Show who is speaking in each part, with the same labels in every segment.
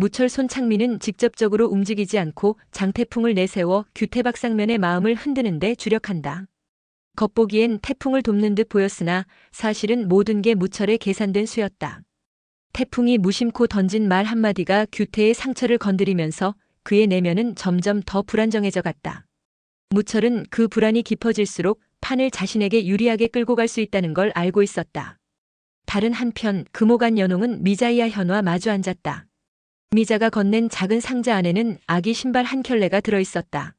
Speaker 1: 무철 손창민은 직접적으로 움직이지 않고 장태풍을 내세워 규태박상면의 마음을 흔드는 데 주력한다. 겉보기엔 태풍을 돕는 듯 보였으나 사실은 모든 게 무철에 계산된 수였다. 태풍이 무심코 던진 말 한마디가 규태의 상처를 건드리면서 그의 내면은 점점 더 불안정해져 갔다. 무철은 그 불안이 깊어질수록 판을 자신에게 유리하게 끌고 갈 수 있다는 걸 알고 있었다. 다른 한편 금호간 연홍은 미자이와 현과 마주 앉았다. 미자가 건넨 작은 상자 안에는 아기 신발 한 켤레가 들어 있었다.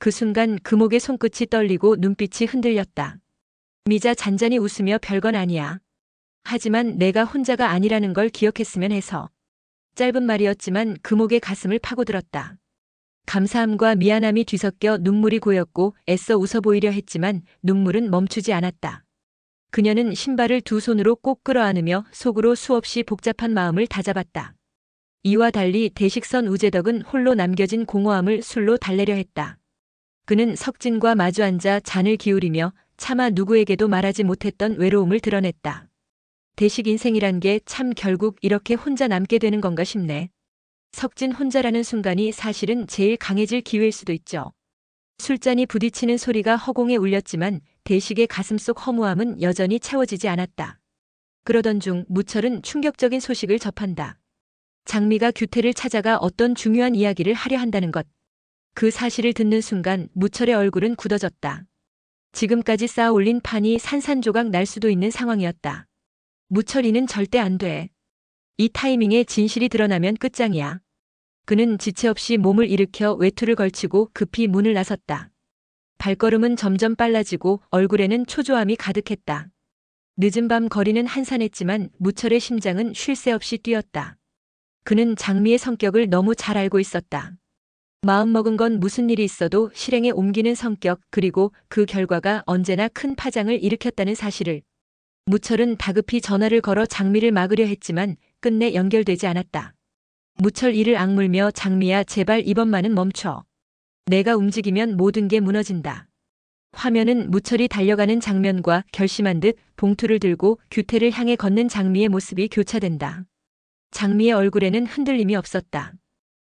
Speaker 1: 그 순간 금옥의 손끝이 떨리고 눈빛이 흔들렸다. 미자 잔잔히 웃으며 별건 아니야. 하지만 내가 혼자가 아니라는 걸 기억했으면 해서. 짧은 말이었지만 금옥의 가슴을 파고들었다. 감사함과 미안함이 뒤섞여 눈물이 고였고 애써 웃어 보이려 했지만 눈물은 멈추지 않았다. 그녀는 신발을 두 손으로 꼭 끌어안으며 속으로 수없이 복잡한 마음을 다잡았다. 이와 달리 대식선 우재덕은 홀로 남겨진 공허함을 술로 달래려 했다. 그는 석진과 마주 앉아 잔을 기울이며 차마 누구에게도 말하지 못했던 외로움을 드러냈다. 대식 인생이란 게 참 결국 이렇게 혼자 남게 되는 건가 싶네. 석진 혼자라는 순간이 사실은 제일 강해질 기회일 수도 있죠. 술잔이 부딪히는 소리가 허공에 울렸지만 대식의 가슴속 허무함은 여전히 채워지지 않았다. 그러던 중 무철은 충격적인 소식을 접한다. 장미가 규태를 찾아가 어떤 중요한 이야기를 하려 한다는 것. 그 사실을 듣는 순간 무철의 얼굴은 굳어졌다. 지금까지 쌓아 올린 판이 산산조각 날 수도 있는 상황이었다. 무철이는 절대 안 돼. 이 타이밍에 진실이 드러나면 끝장이야. 그는 지체 없이 몸을 일으켜 외투를 걸치고 급히 문을 나섰다. 발걸음은 점점 빨라지고 얼굴에는 초조함이 가득했다. 늦은 밤 거리는 한산했지만 무철의 심장은 쉴 새 없이 뛰었다. 그는 장미의 성격을 너무 잘 알고 있었다. 마음먹은 건 무슨 일이 있어도 실행에 옮기는 성격 그리고 그 결과가 언제나 큰 파장을 일으켰다는 사실을 무철은 다급히 전화를 걸어 장미를 막으려 했지만 끝내 연결되지 않았다. 무철 이를 악물며 장미야 제발 이번만은 멈춰. 내가 움직이면 모든 게 무너진다. 화면은 무철이 달려가는 장면과 결심한 듯 봉투를 들고 규태를 향해 걷는 장미의 모습이 교차된다. 장미의 얼굴에는 흔들림이 없었다.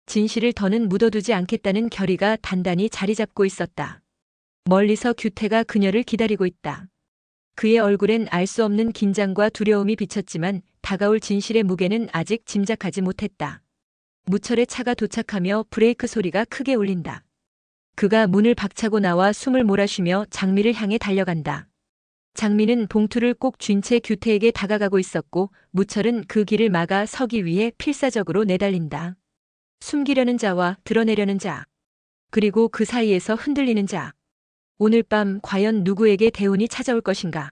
Speaker 1: 진실을 더는 묻어두지 않겠다는 결의가 단단히 자리 잡고 있었다. 멀리서 규태가 그녀를 기다리고 있다. 그의 얼굴엔 알 수 없는 긴장과 두려움이 비쳤지만 다가올 진실의 무게는 아직 짐작하지 못했다. 무철의 차가 도착하며 브레이크 소리가 크게 울린다. 그가 문을 박차고 나와 숨을 몰아쉬며 장미를 향해 달려간다. 장미는 봉투를 꼭 쥔 채 규태에게 다가가고 있었고 무철은 그 길을 막아 서기 위해 필사적으로 내달린다. 숨기려는 자와 드러내려는 자. 그리고 그 사이에서 흔들리는 자. 오늘 밤 과연 누구에게 대운이 찾아올 것인가.